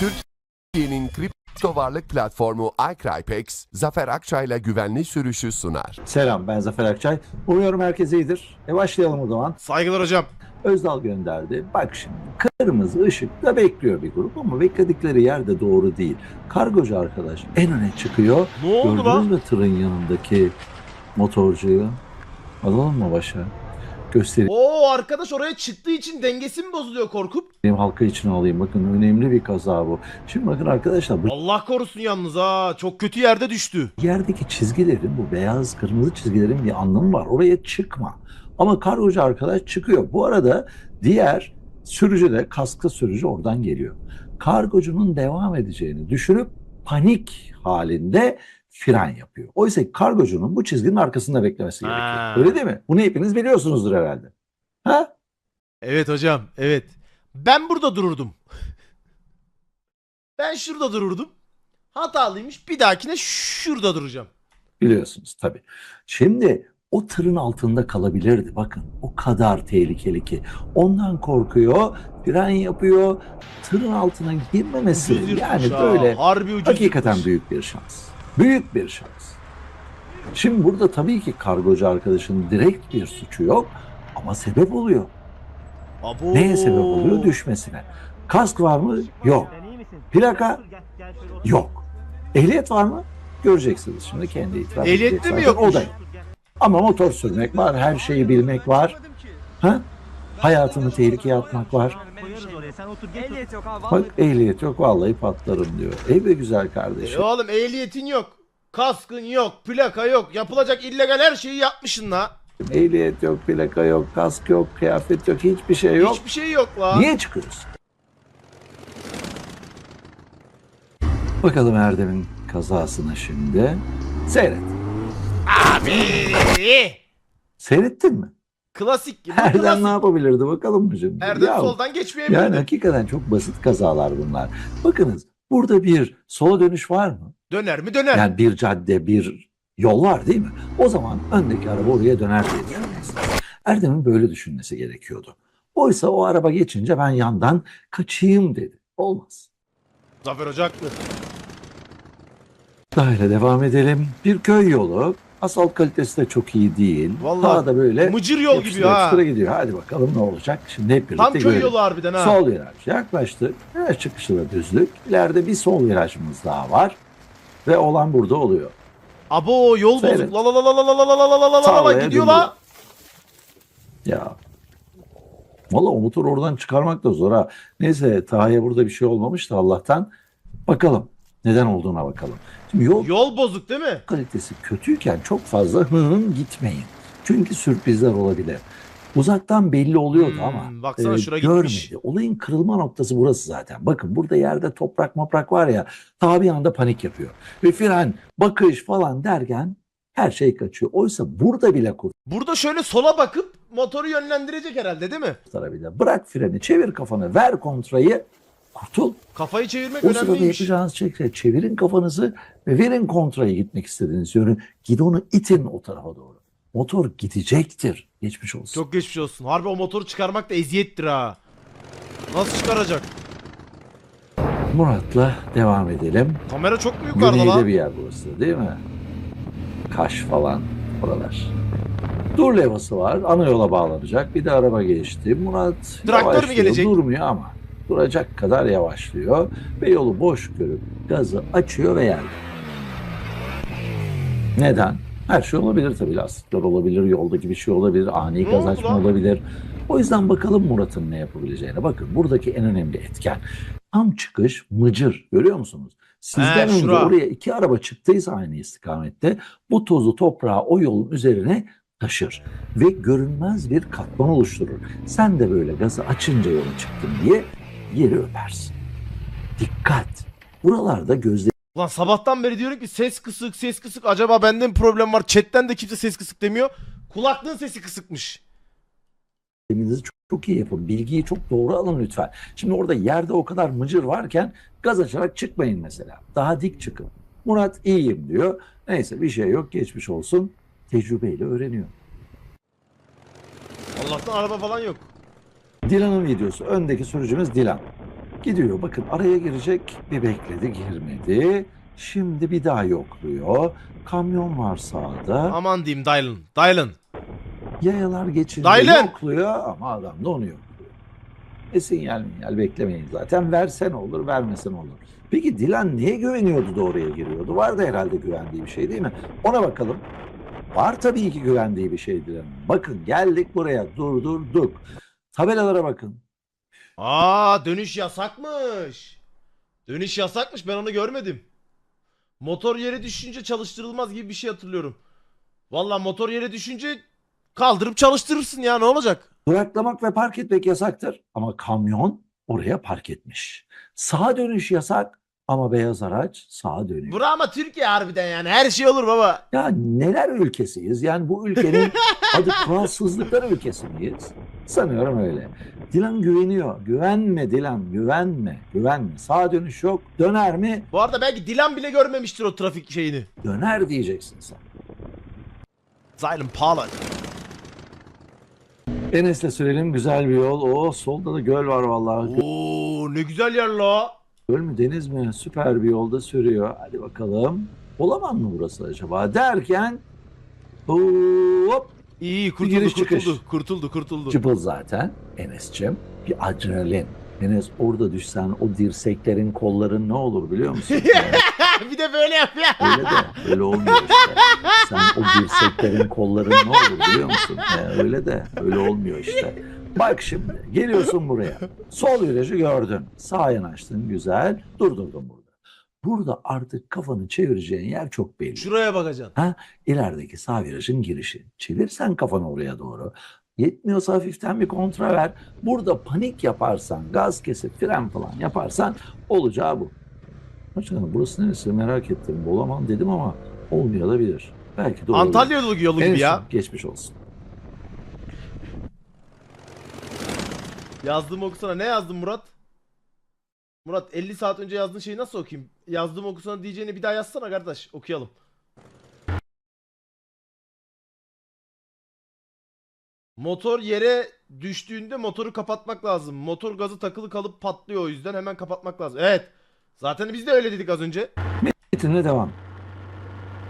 Türkiye'nin kripto varlık platformu iCrypex, Zafer Akçay'la güvenli sürüşü sunar. Selam ben Zafer Akçay. Umuyorum herkes iyidir. E başlayalım o zaman. Saygılar hocam. Özdal gönderdi. Bak şimdi kırmızı ışıkta bekliyor bir grup ama bekledikleri yer de doğru değil. Kargocu arkadaş en öne çıkıyor. Ne oldu Gördünüz lan? mü tırın yanındaki motorcuyu? Alalım mı başa? Göstereyim Oo arkadaş oraya çıktığı için dengesi mi bozuluyor korkup? halka için alayım. Bakın önemli bir kaza bu. Şimdi bakın arkadaşlar bu Allah korusun yalnız ha. Çok kötü yerde düştü. yerdeki çizgilerin bu beyaz kırmızı çizgilerin bir anlamı var. Oraya çıkma. Ama kargocu arkadaş çıkıyor. Bu arada diğer sürücü de kasklı sürücü oradan geliyor. Kargocunun devam edeceğini düşünüp panik halinde fren yapıyor. Oysa ki kargocunun bu çizginin arkasında beklemesi Ha. gerekiyor. Öyle değil mi? Bunu hepiniz biliyorsunuzdur herhalde. Ha? Evet hocam evet. Ben burada dururdum. ben şurada dururdum. Hatalıymış bir dahakine şurada duracağım. Biliyorsunuz tabii. Şimdi o tırın altında kalabilirdi. Bakın o kadar tehlikeli ki. Ondan korkuyor, fren yapıyor. Tırın altına girmemesi Ucuz yani ha, böyle Harbi ucuz hakikaten yırtmış. büyük bir şans. Büyük bir şans. Şimdi burada tabii ki kargocu arkadaşın direkt bir suçu yok ama sebep oluyor. Abo. Neye sebep oluyor? Düşmesine. Kask var mı? Yok. Plaka? Yok. Ehliyet var mı? Göreceksiniz şimdi kendi itiraf Ehliyet de mi yokmuş? O da yok. Ama motor sürmek var, her şeyi bilmek var. Ha? Hayatını tehlikeye atmak var. Sen otur geç. Ehliyet yok abi. Bak Vallahi ehliyet yok vallahi patlarım diyor. Ey be güzel E kardeşim. oğlum ehliyetin yok. Kaskın yok, plaka yok. Yapılacak illegal her şeyi yapmışsın la. Ehliyet yok, plaka yok, kask yok, kıyafet yok, hiçbir şey yok. Hiçbir şey yok la. Niye çıkıyorsun? Bakalım Erdem'in kazasına şimdi. Seyret. Abi. Seyrettin mi? Klasik gibi. Erdem klasik. ne yapabilirdi bakalım şimdi? Erdem Ya, soldan geçmeyebilirdi. Yani hakikaten çok basit kazalar bunlar. Bakınız burada bir sola dönüş var mı? Döner mi döner. Yani bir cadde, bir yol var değil mi? O zaman öndeki araba oraya döner diye düşünmesi. Erdem'in böyle düşünmesi gerekiyordu. Oysa o araba geçince ben yandan kaçayım dedi. Olmaz. Zafer Hoca haklı. Böyle devam edelim. Bir köy yolu. Asfalt kalitesi de çok iyi değil. Vallahi Daha da böyle Mıcır yol gibi ha. yapıştıra gidiyor. Hadi bakalım ne olacak. Şimdi hep birlikte Tam köy görelim. yolu harbiden ha. Sol viraj yaklaştık. Viraj çıkışı da düzlük. İleride bir sol virajımız daha var. Ve olan burada oluyor. Abo yol Seyret. bozuk. La la la la la la la la la la la la Sallaya gidiyor la. Ya. Valla o motoru oradan çıkarmak da zor ha. Neyse Taha'ya burada bir şey olmamış da Allah'tan. Bakalım. Neden olduğuna bakalım. Şimdi yol Yol bozuk değil mi? kalitesi kötüyken çok fazla hı hı gitmeyin. Çünkü sürprizler olabilir. Uzaktan belli oluyordu Hmm, ama baksana e, şura görmedi. gitmiş. Olayın kırılma noktası burası zaten. Bakın burada yerde toprak moprak var ya ta bir anda panik yapıyor. Ve fren, bakış falan derken her şey kaçıyor. Oysa burada bile Burada şöyle sola bakıp motoru yönlendirecek herhalde değil mi? kurtarabilir. Bırak freni, çevir kafanı, ver kontrayı, kurtul. Kafayı çevirmek O sırada önemliymiş. yapacağınız şey çevirin kafanızı ve verin kontrayı gitmek istediğiniz yönü. Gidonu itin o tarafa doğru. Motor gidecektir. Geçmiş olsun. Çok geçmiş olsun. Harbi o motoru çıkarmak da eziyettir ha. Nasıl çıkaracak? Murat'la devam edelim. Kamera çok mu yukarıda Güneyde lan? bir yer burası değil mi? Kaş falan oralar. Dur levhası var. Ana yola bağlanacak. Bir de araba geçti. Murat Traktör mü gelecek? Durmuyor ama duracak kadar yavaşlıyor. Ve yolu boş görüp gazı açıyor ve yerde. Neden? Her şey olabilir tabii. Lastikler olabilir, yoldaki bir şey olabilir, ani gaz açma olabilir. O yüzden bakalım Murat'ın ne yapabileceğine. Bakın buradaki en önemli etken. Tam çıkış mıcır. Görüyor musunuz? Sizden He, önce şura. oraya iki araba çıktıysa aynı istikamette bu tozu toprağı o yolun üzerine taşır ve görünmez bir katman oluşturur. Sen de böyle gazı açınca yola çıktın diye yeri öpersin. Dikkat! Buralarda gözlerinizi Lan sabahtan beri diyorum ki ses kısık ses kısık acaba bende mi problem var? Chatten de kimse ses kısık demiyor. Kulaklığın sesi kısıkmış. çok, çok iyi yapın. Bilgiyi çok doğru alın lütfen. Şimdi orada yerde o kadar mıcır varken gaz açarak çıkmayın mesela. Daha dik çıkın. Murat iyiyim diyor. Neyse bir şey yok geçmiş olsun. Tecrübeyle öğreniyor. Allah'tan araba falan yok. Dilan'ın videosu. Öndeki sürücümüz Dilan. Gidiyor bakın araya girecek bir bekledi girmedi. Şimdi bir daha yokluyor. Kamyon var sağda. Aman diyeyim Dylan. Dylan. Yayalar geçince Dylan! yokluyor ama adam da onu yokluyor. E sinyal minyal beklemeyin zaten. Versen olur vermesen olur. Peki Dilan niye güveniyordu da oraya giriyordu? Vardı herhalde güvendiği bir şey değil mi? Ona bakalım. Var tabii ki güvendiği bir şey Dilan'ın. Bakın geldik buraya durdurduk. Tabelalara bakın. Aa dönüş yasakmış. Dönüş yasakmış ben onu görmedim. Motor yere düşünce çalıştırılmaz gibi bir şey hatırlıyorum. Valla motor yere düşünce kaldırıp çalıştırırsın ya ne olacak? Duraklamak ve park etmek yasaktır. Ama kamyon oraya park etmiş. Sağa dönüş yasak ama beyaz araç sağa dönüyor. Bura ama Türkiye harbiden yani her şey olur baba. Ya neler ülkesiyiz? Yani bu ülkenin adı kuralsızlıklar ülkesi miyiz? Sanıyorum öyle. Dilan güveniyor. Güvenme Dilan, güvenme. Güvenme. Sağa dönüş yok. Döner mi? Bu arada belki Dilan bile görmemiştir o trafik şeyini. Döner diyeceksin sen. Zylon Pollard. Enes'le sürelim güzel bir yol. O solda da göl var vallahi. Oo ne güzel yer la. Göl mü deniz mi? Süper bir yolda sürüyor. Hadi bakalım. Olamam mı burası acaba? Derken hop İyi kurtuldu giriş kurtuldu, çıkış. kurtuldu kurtuldu Cıbıl zaten Enes'cim. Bir adrenalin. Enes orada düşsen o dirseklerin kolların ne olur biliyor musun? bir de böyle yapıyor. Öyle de öyle olmuyor işte. Sen o dirseklerin kolların ne olur biliyor musun? He, öyle de öyle olmuyor işte. Bak şimdi geliyorsun buraya. Sol virajı gördün. Sağa yanaştın güzel. Durdurdun burada. Burada artık kafanı çevireceğin yer çok belli. Şuraya bakacaksın. İlerideki sağ virajın girişi. Çevirsen kafanı oraya doğru. Yetmiyorsa hafiften bir kontra ver. Burada panik yaparsan, gaz kesip fren falan yaparsan olacağı bu. Başkanım burası neresi merak ettim. Bulamam dedim ama olmayabilir. Belki de olabilir. Antalya yolu, yolu gibi ya. geçmiş olsun. Yazdığımı okusana. Ne yazdın Murat? Murat 50 saat önce yazdığın şeyi nasıl okuyayım? Yazdığımı okusana diyeceğini bir daha yazsana kardeş. Okuyalım. Motor yere düştüğünde motoru kapatmak lazım. Motor gazı takılı kalıp patlıyor o yüzden hemen kapatmak lazım. Evet. Zaten biz de öyle dedik az önce. Metin'le devam.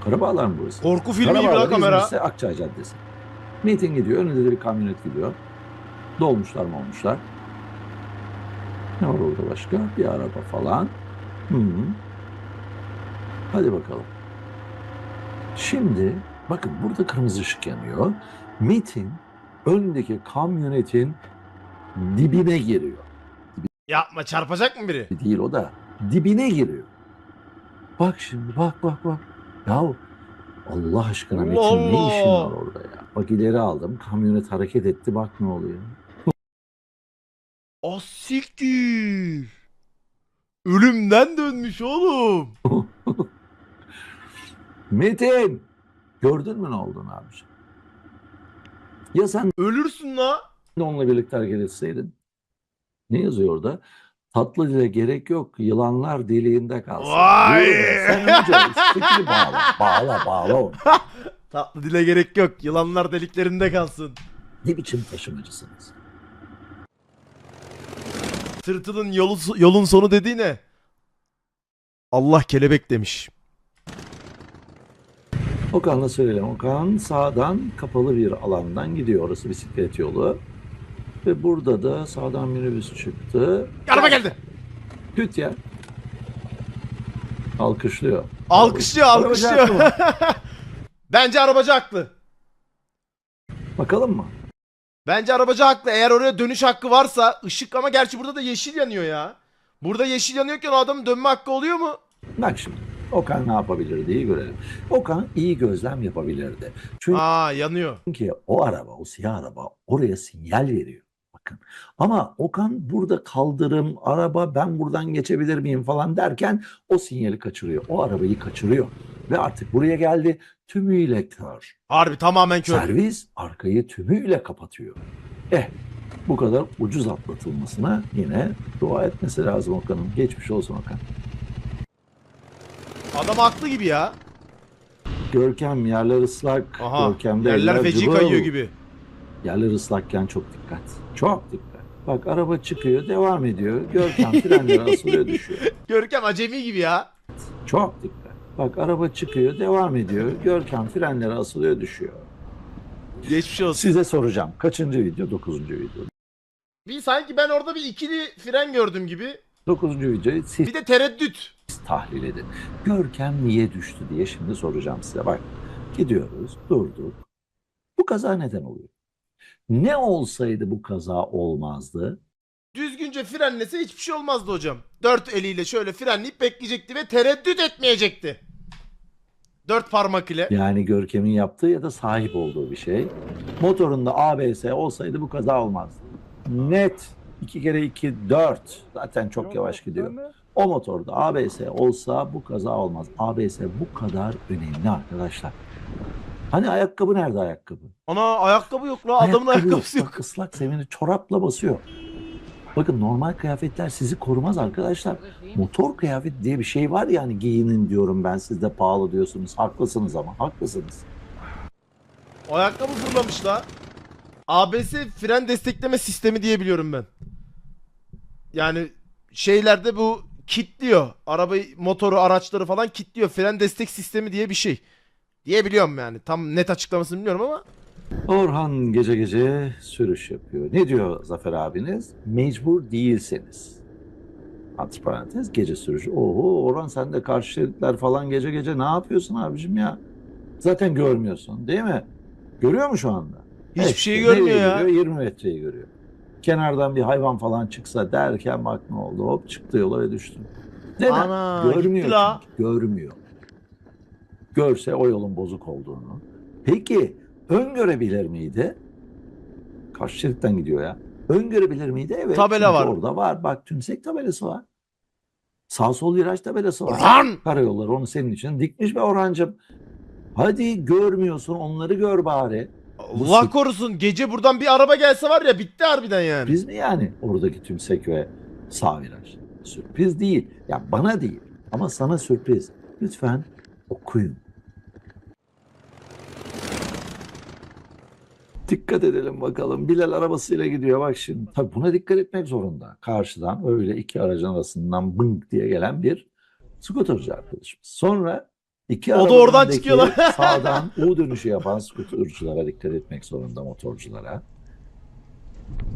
Karabağlar mı burası? Korku filmi gibi la kamera. İzmir'se Akçay Caddesi. Metin gidiyor. Önünde de bir kamyonet gidiyor. Dolmuşlar mı olmuşlar? Ne var orada başka? Bir araba falan. Hı -hı. Hadi bakalım. Şimdi bakın burada kırmızı ışık yanıyor. Metin öndeki kamyonetin dibine giriyor. Yapma çarpacak mı biri? Değil o da dibine giriyor. Bak şimdi bak bak bak. Yahu Allah aşkına Metin ne işin var orada ya? Bak ileri aldım. Kamyonet hareket etti. Bak ne oluyor. Ah siktir. Ölümden dönmüş oğlum. Metin! Gördün mü ne olduğunu abiciğim? Ya sen Ölürsün la. onunla birlikte hareket etseydin? Ne yazıyor orada? Tatlı dile gerek yok. Yılanlar deliğinde kalsın. Vay! Sen önce istekini bağla. Bağla bağla onu. Tatlı dile gerek yok. Yılanlar deliklerinde kalsın. Ne biçim taşımacısınız? Tırtılın yolu, yolun sonu dediği ne? Allah kelebek demiş. Okan'la söyleyelim. Okan sağdan kapalı bir alandan gidiyor. Orası bisiklet yolu. Ve burada da sağdan minibüs çıktı. Araba geldi. Küt ya. Alkışlıyor. Alkışlıyor Arabacı alkışlıyor. haklı mı? Bence arabacı haklı. Bakalım mı? Bence arabacı haklı. Eğer oraya dönüş hakkı varsa ışık ama gerçi burada da yeşil yanıyor ya. Burada yeşil yanıyorken o adamın dönme hakkı oluyor mu? Bak şimdi. Okan ne yapabilirdi iyi görelim. Okan iyi gözlem yapabilirdi. Çünkü Aa yanıyor. o araba, o siyah araba oraya sinyal veriyor. Bakın. Ama Okan burada kaldırım, araba ben buradan geçebilir miyim falan derken o sinyali kaçırıyor. O arabayı kaçırıyor. Ve artık buraya geldi tümüyle kör. Harbi tamamen kör. Servis arkayı tümüyle kapatıyor. Eh bu kadar ucuz atlatılmasına yine dua etmesi lazım Okan'ın. Geçmiş olsun Okan. Adam haklı gibi ya. Görkem yerler ıslak. Aha. Görkem'de Yerler eller feci cıvıl. kayıyor gibi. Yerler ıslakken çok dikkat. Çok dikkat. Bak araba çıkıyor, devam ediyor. Görkem frenleri asılıyor, düşüyor. Görkem acemi gibi ya. Çok dikkat. Bak araba çıkıyor, devam ediyor. Görkem frenleri asılıyor, düşüyor. Geçmiş olsun. Size soracağım. Kaçıncı video? Dokuzuncu video. Bir sanki ben orada bir ikili fren gördüm gibi. Dokuzuncu videoyu siz Bir de tereddüt. tahlil edin. Görkem niye düştü diye şimdi soracağım size. Bak gidiyoruz, durduk. Bu kaza neden oluyor? Ne olsaydı bu kaza olmazdı? Düzgünce frenlese hiçbir şey olmazdı hocam. Dört eliyle şöyle frenleyip bekleyecekti ve tereddüt etmeyecekti. Dört parmak ile. Yani Görkem'in yaptığı ya da sahip olduğu bir şey. Motorunda ABS olsaydı bu kaza olmazdı. Net 2 kere 2 4 zaten çok yavaş gidiyor. O motorda ABS olsa bu kaza olmaz. ABS bu kadar önemli arkadaşlar. Hani ayakkabı nerede ayakkabı? Ana ayakkabı yok la adamın ayakkabısı yok. Bak ıslak zemini çorapla basıyor. Bakın normal kıyafetler sizi korumaz arkadaşlar. Motor kıyafet diye bir şey var yani giyinin diyorum ben siz de pahalı diyorsunuz. Haklısınız ama haklısınız. Ayakkabı fırlamış la. ABS fren destekleme sistemi diye biliyorum ben. Yani şeylerde bu kitliyor. Arabayı, motoru, araçları falan kitliyor. Fren destek sistemi diye bir şey. Diye biliyorum yani. Tam net açıklamasını bilmiyorum ama. Orhan gece gece sürüş yapıyor. Ne diyor Zafer abiniz? Mecbur değilseniz. Antiparantez gece sürüşü. Oho Orhan sen de karşı şeritler falan gece gece ne yapıyorsun abicim ya? Zaten görmüyorsun değil mi? Görüyor mu şu anda? Hiçbir Evet, nereye görmüyor ya. Görüyor? 20 metreyi görüyor. Kenardan bir hayvan falan çıksa derken bak ne oldu hop çıktı yola ve düştü. Neden? Ana, görmüyor la. görmüyor. Görse o yolun bozuk olduğunu. Peki öngörebilir miydi? Karşı şeritten gidiyor ya. Öngörebilir miydi? Evet. Tabela var. Orada var. Bak tümsek tabelası var. Sağ sol viraj tabelası var. Orhan! Karayolları onu senin için dikmiş be Orhancığım. Hadi görmüyorsun onları gör bari. Allah korusun gece buradan bir araba gelse var ya bitti harbiden yani. Sürpriz mi yani oradaki tümsek ve sağ viraj? Sürpriz değil. Ya bana değil ama sana sürpriz. Lütfen okuyun. Dikkat edelim bakalım. Bilal arabasıyla gidiyor bak şimdi. Tabii buna dikkat etmek zorunda. Karşıdan öyle iki aracın arasından bınk diye gelen bir skuterci arkadaşımız. Sonra iki O da oradan çıkıyorlar. sağdan U dönüşü yapan skutercılara dikkat etmek zorunda motorculara.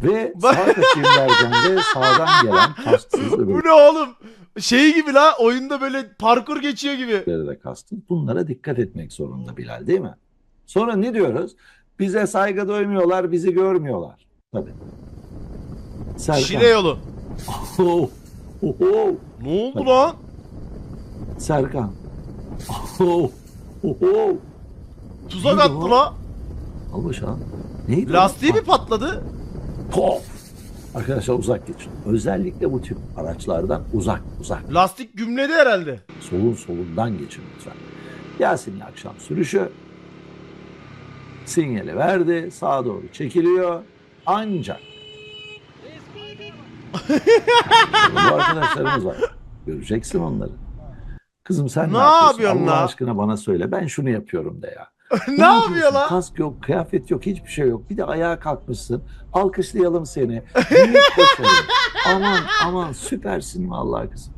Ve sağ kaçayım derken de sağdan gelen kasksız Bu ne oğlum? Şey gibi la oyunda böyle parkur geçiyor gibi. de kastı. Bunlara dikkat etmek zorunda Bilal değil mi? Sonra ne diyoruz? Bize saygı duymuyorlar, bizi görmüyorlar. Tabii. Serkan. Şile yolu. Oh, oh, oh. Ne oldu lan? Serkan. Oh, oh, oh. Tuzak Neydi attı o? la. Al başa. Neydi o? Lastiği mi patladı? Pof! Arkadaşlar uzak geçin. Özellikle bu tip araçlardan uzak uzak. Lastik gümledi herhalde. Solun solundan geçin lütfen. Yasin'in akşam sürüşü sinyali verdi. Sağa doğru çekiliyor. Ancak bu arkadaşlarımız var. Göreceksin onları. Kızım sen ne, Ne yapıyorsun? Allah la? aşkına bana söyle. Ben şunu yapıyorum de ya. ne yapıyor la? Kask yok, kıyafet yok, hiçbir şey yok. Bir de ayağa kalkmışsın. Alkışlayalım seni. Aman aman süpersin vallahi kızım.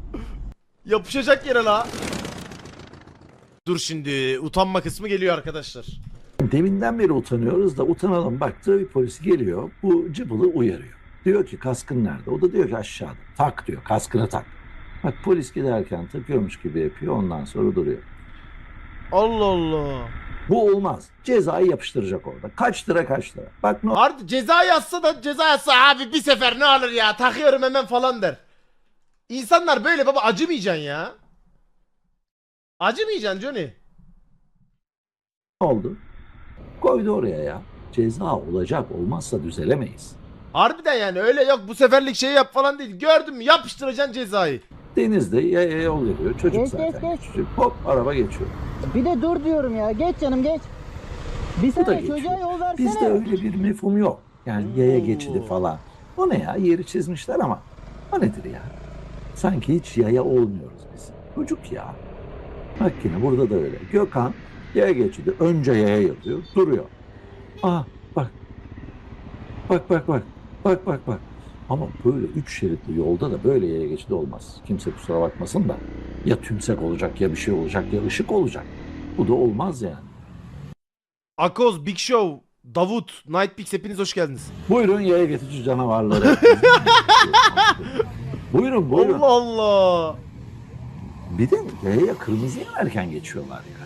Yapışacak yere la. Dur şimdi utanma kısmı geliyor arkadaşlar. Deminden beri utanıyoruz da utanalım. Bak trafik polisi geliyor. Bu cıbılı uyarıyor. Diyor ki kaskın nerede? O da diyor ki aşağıda. Tak diyor kaskını tak. Bak polis giderken takıyormuş gibi yapıyor. Ondan sonra duruyor. Allah Allah. Bu olmaz. Cezayı yapıştıracak orada. Kaç lira kaç lira. Bak ne Harbi ceza yazsa da ceza yazsa abi bir sefer ne olur ya takıyorum hemen falan der. İnsanlar böyle baba acımayacaksın ya. Acımayacaksın Johnny. oldu? Koydu oraya ya. Ceza olacak. Olmazsa düzelemeyiz. Harbiden yani öyle yok bu seferlik şey yap falan değil. Gördün mü yapıştıracaksın cezayı. Denizde yaya yol veriyor. Çocuk Geç, zaten. geç, geç. Küçücük. Hop araba geçiyor. Bir de dur diyorum ya. Geç canım geç. Bir Bu da saniye geçiyor. çocuğa yol versene. Bizde öyle bir mefhum yok. Yani yaya geçidi falan. O ne ya? Yeri çizmişler ama. O nedir ya? Sanki hiç yaya olmuyoruz biz. Çocuk ya. Bak yine burada da öyle. Gökhan yaya geçidi. Önce yaya yazıyor. Duruyor. Aa bak. Bak bak bak. Bak bak bak. Ama böyle üç şeritli yolda da böyle yaya geçidi olmaz. Kimse kusura bakmasın da. Ya tümsek olacak ya bir şey olacak ya ışık olacak. Bu da olmaz yani. Akoz, Big Show, Davut, Nightpix hepiniz hoş geldiniz. Buyurun yaya geçici canavarları. buyurun buyurun. Allah Allah. Bir de yaya kırmızı yanarken geçiyorlar yani.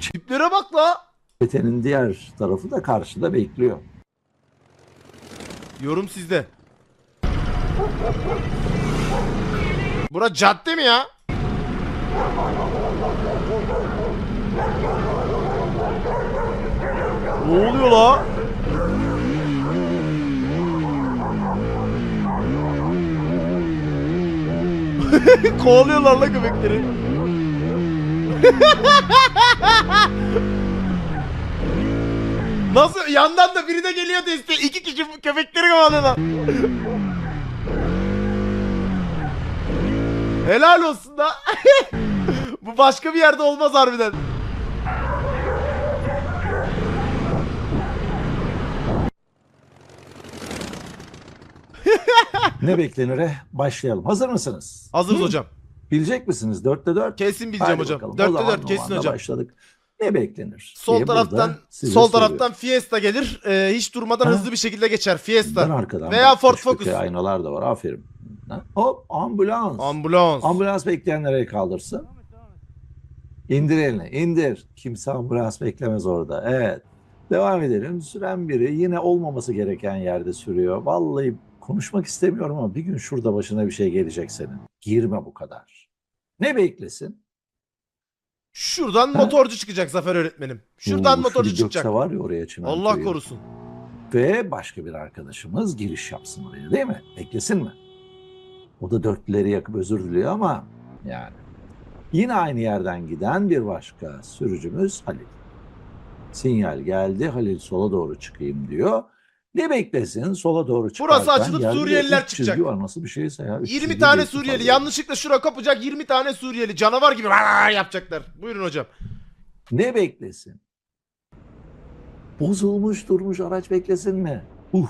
Tiplere bak la. Çetenin diğer tarafı da karşıda bekliyor. Yorum sizde. Bura cadde mi ya? Ne oluyor la? Kovalıyorlar la köpekleri. Nasıl? Yandan da biri de geliyor desteğe. İki kişi köpekleri kovalıyorlar. Helal olsun da. Bu başka bir yerde olmaz harbiden. Ne beklenir? eh? Başlayalım. Hazır mısınız? Hazırız Hı? hocam. Bilecek misiniz? Dörtte dört. Kesin bileceğim Hadi hocam. bakalım. Dörtte dört kesin hocam. Başladık. Ne beklenir? Sol taraftan sol soruyorum. taraftan Fiesta gelir. Ee, hiç durmadan Ha? hızlı bir şekilde geçer. Ben Fiesta. arkadan. Veya Ford Focus. Aynalar da var. Aferin. Ha? Hop ambulans. Ambulans. ambulans bekleyenlere kaldırsın. İndir elini. indir. Kimse ambulans beklemez orada. Evet. Devam edelim. Süren biri yine olmaması gereken yerde sürüyor. Vallahi konuşmak istemiyorum ama bir gün şurada başına bir şey gelecek senin. Girme bu kadar. Ne beklesin? Şuradan Ha? motorcu çıkacak Zafer öğretmenim. Şuradan Oo, motorcu çıkacak. var ya oraya çimentoyu. Allah korusun. Ve başka bir arkadaşımız giriş yapsın oraya değil mi? Beklesin mi? O da dörtlüleri yakıp özür diliyor ama yani. Yine aynı yerden giden bir başka sürücümüz Halil. Sinyal geldi Halil sola doğru çıkayım diyor. Ne beklesin sola doğru çıkarken. Burası açılıp Suriyeliler çıkacak. nasıl bir şeyse ya. üç 20 çizgi tane Suriyeli fazla. yanlışlıkla şura kapacak 20 tane Suriyeli canavar gibi yapacaklar. Buyurun hocam. Ne beklesin? Bozulmuş durmuş araç beklesin mi? Uh.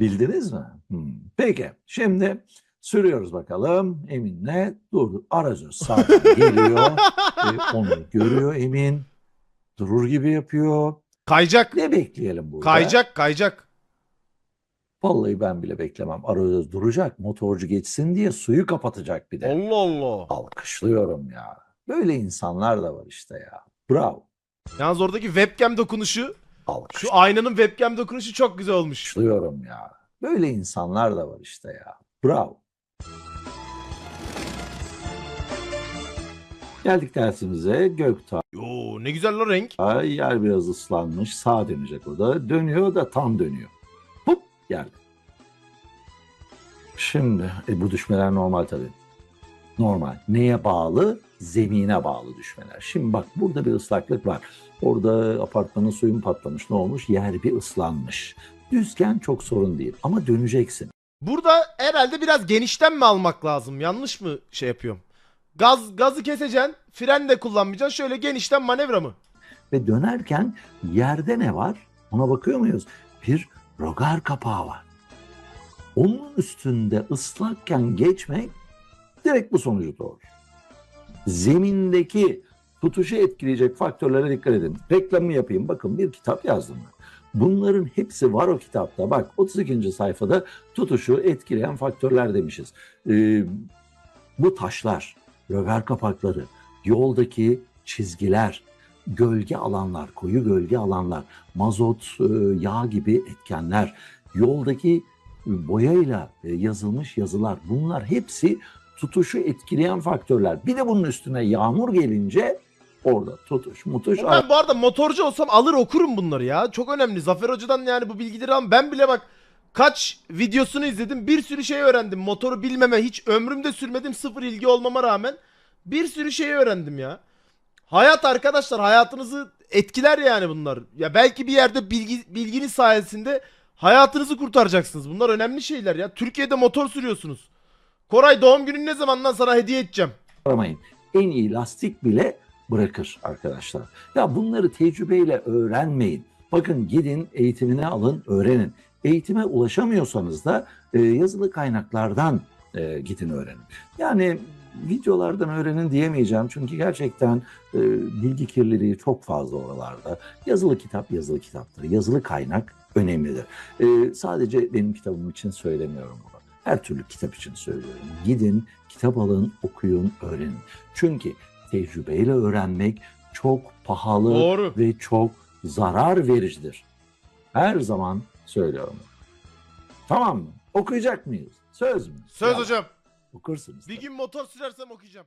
Bildiniz mi? Hmm. Peki şimdi sürüyoruz bakalım. Emin'le durdu. Aracı sağdan geliyor. E, onu görüyor Emin. Durur gibi yapıyor. Kayacak. Ne bekleyelim burada? Kayacak kayacak. Vallahi ben bile beklemem. Aracı duracak. Motorcu geçsin diye suyu kapatacak bir de. Allah Allah. Alkışlıyorum ya. Böyle insanlar da var işte ya. Bravo. Yalnız oradaki webcam dokunuşu Alkış. şu aynanın webcam dokunuşu çok güzel olmuş. Alkışlıyorum ya. Böyle insanlar da var işte ya. Bravo. Geldik dersimize. Göktağı Yo ne güzel la renk. yer biraz ıslanmış. Sağa dönecek o da. Dönüyor da tam dönüyor. Hop geldi. Şimdi e, bu düşmeler normal tabii. Normal. Neye bağlı? Zemine bağlı düşmeler. Şimdi bak burada bir ıslaklık var. Orada apartmanın suyun patlamış. Ne olmuş? Yer bir ıslanmış. Düzken çok sorun değil ama döneceksin. Burada herhalde biraz genişten mi almak lazım? Yanlış mı şey yapıyorum? Gaz gazı keseceksin, fren de kullanmayacaksın. Şöyle genişten manevra mı? Ve dönerken yerde ne var? Ona bakıyor muyuz? Bir rogar kapağı var. Onun üstünde ıslakken geçmek direkt bu sonucu doğurur. Zemindeki tutuşu etkileyecek faktörlere dikkat edin. Reklamı yapayım. Bakın bir kitap yazdım ben. Bunların hepsi var o kitapta. Bak 32. sayfada tutuşu etkileyen faktörler demişiz. Ee, bu taşlar, röver kapakları, yoldaki çizgiler, gölge alanlar, koyu gölge alanlar, mazot, e, yağ gibi etkenler, yoldaki boyayla e, yazılmış yazılar bunlar hepsi tutuşu etkileyen faktörler. Bir de bunun üstüne yağmur gelince orada tutuş, mutuş. Ben bu arada motorcu olsam alır okurum bunları ya. Çok önemli. Zafer Hoca'dan yani bu bilgileri al. Ben bile bak kaç videosunu izledim. Bir sürü şey öğrendim. Motoru bilmeme hiç ömrümde sürmedim. Sıfır ilgi olmama rağmen bir sürü şey öğrendim ya. Hayat arkadaşlar hayatınızı etkiler yani bunlar. Ya belki bir yerde bilgi bilginiz sayesinde hayatınızı kurtaracaksınız. Bunlar önemli şeyler ya. Türkiye'de motor sürüyorsunuz. Koray doğum günün ne zaman lan sana hediye edeceğim. aramayın. En iyi lastik bile bırakır arkadaşlar. Ya bunları tecrübeyle öğrenmeyin. Bakın gidin eğitimini alın, öğrenin. Eğitime ulaşamıyorsanız da e, yazılı kaynaklardan e, gidin öğrenin. Yani videolardan öğrenin diyemeyeceğim çünkü gerçekten e, bilgi kirliliği çok fazla oralarda. Yazılı kitap yazılı kitaptır. Yazılı kaynak önemlidir. E, sadece benim kitabım için söylemiyorum bunu. Her türlü kitap için söylüyorum. Gidin, kitap alın, okuyun, öğrenin. Çünkü tecrübeyle öğrenmek çok pahalı Doğru. ve çok zarar vericidir. Her zaman söylüyorum. Tamam mı? Okuyacak mıyız? Söz mü? Söz Ya, hocam. Okursunuz. Bir gün motor sürersem okuyacağım.